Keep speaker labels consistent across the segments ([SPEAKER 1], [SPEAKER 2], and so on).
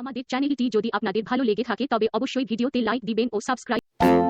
[SPEAKER 1] আমাদের চ্যানেলটি যদি আপনাদের ভালো লেগে থাকে তবে অবশ্যই ভিডিওতে লাইক দিবেন ও সাবস্ক্রাইব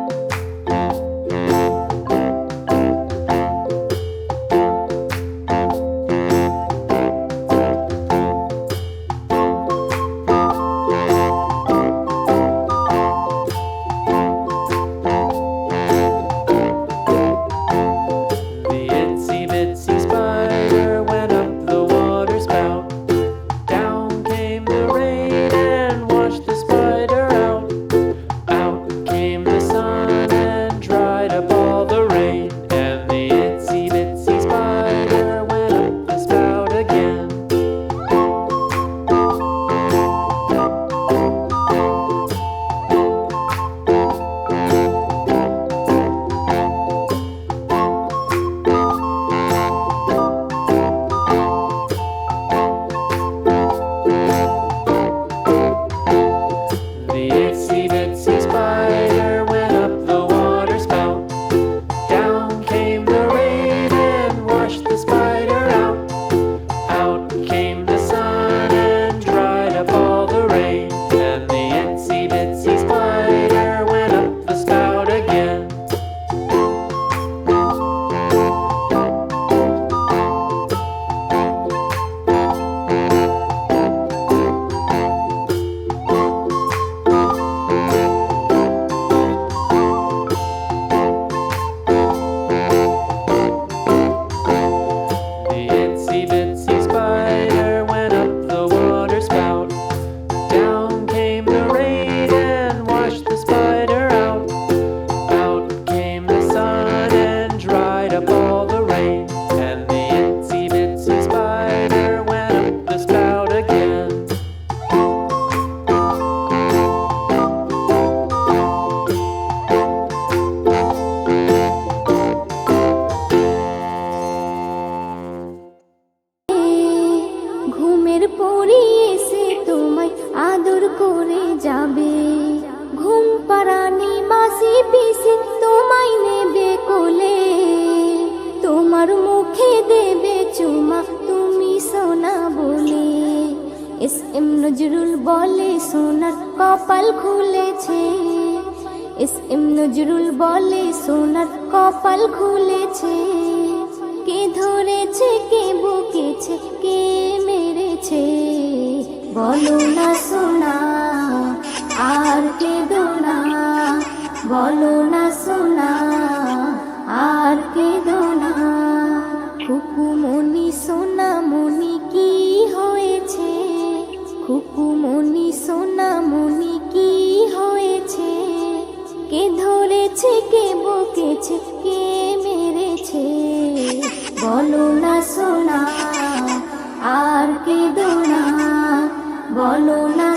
[SPEAKER 2] আদর যাবে। ঘুম পাড়ানি মাসি পিসি তোমায় নেবে কোলে। তোমার মুখে দেবে চুমা, তুমি সোনা বলে। এস এম নজরুল বলে, সোনার কপাল খুলেছে। এস এম নজরুল বলে, সোনার কপাল খুলেছে। কে ধরেছে, কে বকেছে, কে মেরেছে? বলো না বলো না সোনা, আর কে দোনা খুকুমনি সোনা মনি কি হয়েছে? খুকুমনি সোনা মনি কি হয়েছে? কে ধরেছে, কে বকেছে, কে মেরেছে? বলো না সোনা, আর কে দোনা বলো না